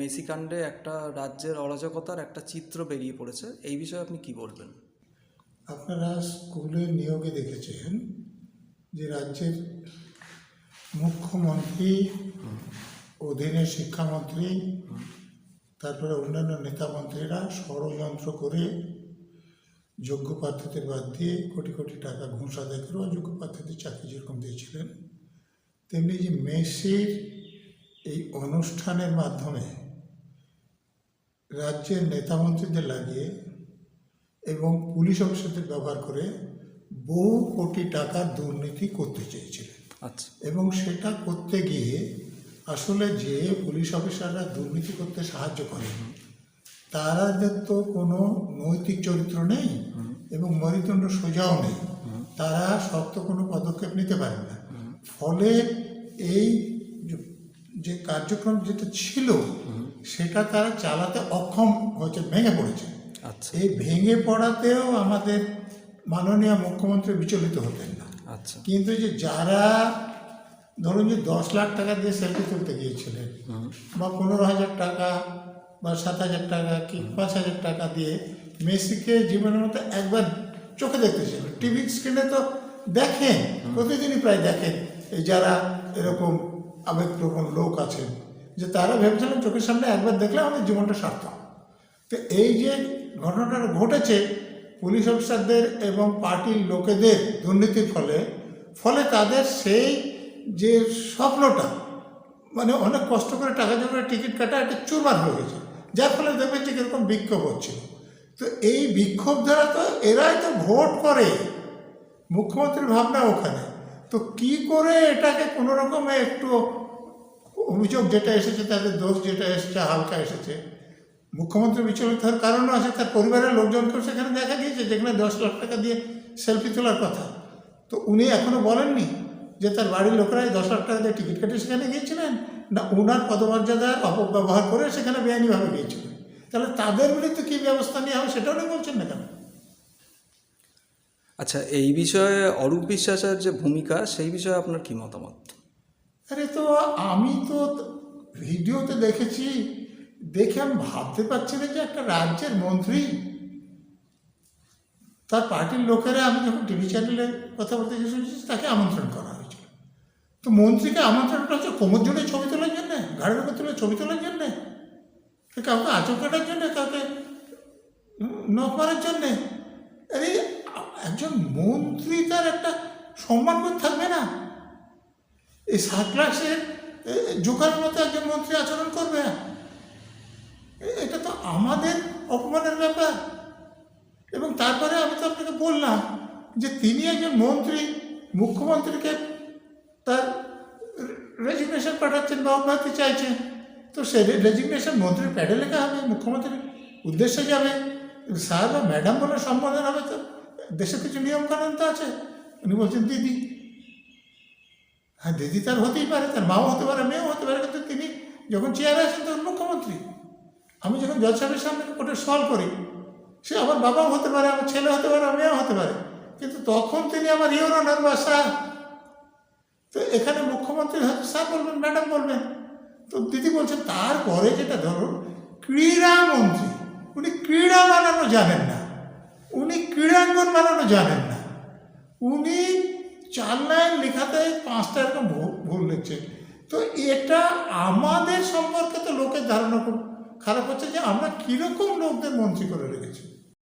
মেসিকাণ্ডে একটা রাজ্যের অরাজকতার একটা চিত্র বেরিয়ে পড়েছে। এই বিষয়ে আপনি কি বলবেন? আপনারা স্কুলে নিয়োগে দেখেছেন যে রাজ্যের মুখ্যমন্ত্রী অধীনে শিক্ষামন্ত্রী, তারপরে অন্যান্য নেতা মন্ত্রীরা ষড়যন্ত্র করে যোগ্য প্রার্থীদের বাদ দিয়ে কোটি কোটি টাকা ঘুষ আদায় করে অযোগ্য প্রার্থীদের চাকরি যেরকম দিয়েছিলেন, তেমনি যে মেসির এই অনুষ্ঠানের মাধ্যমে রাজ্যের নেতামন্ত্রীদের লাগিয়ে এবং পুলিশ অফিসারদের ব্যবহার করে বহু কোটি টাকা দুর্নীতি করতে চেয়েছিলেন। আচ্ছা। এবং সেটা করতে গিয়ে আসলে যে পুলিশ অফিসাররা দুর্নীতি করতে সাহায্য করে তারাদের তো কোনো নৈতিক চরিত্র নেই এবং মরিদণ্ড সোজাও নেই তারা শক্ত কোনো পদক্ষেপ নিতে পারে না। ফলে এই যে কার্যক্রম যেটা ছিল সেটা তারা চালাতে অক্ষম হয়েছে ভেঙে পড়েছে। আচ্ছা। এই ভেঙে পড়াতেও আমাদের মাননীয় মুখ্যমন্ত্রী বিচলিত হতেন না। আচ্ছা। কিন্তু যে যারা ধরুন যে দশ লাখ টাকা দিয়ে সেলফি তুলতে গিয়েছিলেন বা পনেরো হাজার টাকা বা সাত হাজার টাকা কি পাঁচ হাজার টাকা দিয়ে মেসিকে জীবনের মতো একবার চোখে দেখতেছিল টিভি স্ক্রিনে তো দেখেন প্রতিদিনই প্রায় দেখেন এই যারা এরকম আবেগপ্রবণ লোক আছেন যে তারা ভেবেছিলেন চোখের সামনে একবার দেখলে আমাদের জীবনটা সার্থক। তো এই যে ঘটনাটা ঘটেছে, পুলিশ অফিসারদের এবং পার্টির লোকেদের দুর্নীতির ফলে ফলে তাদের সেই যে স্বপ্নটা মানে অনেক কষ্ট করে টাকা জমা টিকিট কাটা একটা চুরমার হয়ে গেছে। যার ফলে দেখবেন যে কীরকম বিক্ষোভ হচ্ছে। তো এই বিক্ষোভ দ্বারা তো এরাই তো ভোট করে, মুখ্যমন্ত্রীর ভাবনা ওখানে। তো কি করে এটাকে কোনো রকমে একটু অভিযোগ যেটা এসেছে তাদের দোষ যেটা এসেছে, হালকা এসেছে। মুখ্যমন্ত্রী বিচলিত হওয়ার কারণও আছে, তার পরিবারের লোকজনকেও সেখানে দেখা গিয়েছে, যেখানে দশ লাখ টাকা দিয়ে সেলফি তোলার কথা। তো উনি এখনও বলেননি যে তার বাড়ির লোকেরাই দশ লাখ টাকা দিয়ে টিকিট কেটে সেখানে গিয়েছিলেন, না ওনার পদমর্যাদার অপব্যবহার করে সেখানে বেআইনিভাবে গিয়েছিলেন। তাহলে তাদের বিরুদ্ধে কী ব্যবস্থা নেওয়া হবে সেটাও উনি বলছেন না কেন? আচ্ছা এই বিষয়ে অরূপ বিশ্বাসের যে ভূমিকা, সেই বিষয়ে আপনার কী মতামত? আরে তো আমি তো ভিডিওতে দেখেছি, দেখে আমি ভাবতে পারছি না যে একটা রাজ্যের মন্ত্রী তার পার্টির লোকেরা, আমি যখন টিভি চ্যানেলে কথা বলতে শুনেছি, তাকে আমন্ত্রণ করা হয়েছিল। তো মন্ত্রীকে আমন্ত্রণ করা হচ্ছে কোমর জন্য ছবি তোলার জন্যে, ঘাড়ের উপর তুলে ছবি তোলার জন্যে কাউকে আচর কাটার জন্যে, কাউকে নখ মারার জন্যে। আরে, একজন মন্ত্রী তার একটা সম্মানবোধ থাকবে না? এই সাত ক্লাসের জোকার মতো একজন মন্ত্রী আচরণ করবে? এটা তো আমাদের অপমানের ব্যাপার। এবং তারপরে আমি তো আপনাকে বললাম যে তিনি একজন মন্ত্রী, মুখ্যমন্ত্রীকে তার রেজিগনেশন পাঠাচ্ছেন বা অব্যাহতি চাইছেন। তো সে রেজিগনেশন মন্ত্রীর প্যাডে লেখা হবে, মুখ্যমন্ত্রীর উদ্দেশ্যে যাবে। স্যার বা ম্যাডাম বলে সম্বোধন হবে তো দেশের কিছু নিয়মকানুন তো আছে। উনি বলছেন, দিদি হ্যাঁ দিদি তার হতেই পারে, তার মাও হতে পারে, মেয়েও হতে পারে, কিন্তু তিনি যখন চেয়ারে আছেন তখন মুখ্যমন্ত্রী। আমি যখন জজ সাহেবের সামনে কোর্টে সলভ করি, সে আমার বাবাও হতে পারে, আমার ছেলে হতে পারে, আমার মেয়েও হতে পারে, কিন্তু তখন তিনি আমার ইউর অনার বা স্যার তো এখানে মুখ্যমন্ত্রী হয়তো স্যার বলবেন ম্যাডাম বলবেন। তো দিদি বলছেন, তারপরে যেটা ধরুন ক্রীড়ামন্ত্রী উনি ক্রীড়া বানানো জানেন না, উনি ক্রীড়াঙ্গন বানানো জানেন না, উনি চার লাইন লেখাতে পাঁচটা এরকম ভুল ভুল লিখছে তো এটা আমাদের সম্পর্কে তো লোকের ধারণা খুব খারাপ হচ্ছে যে আমরা কীরকম লোকদের মন্ত্রী করে রেখেছি।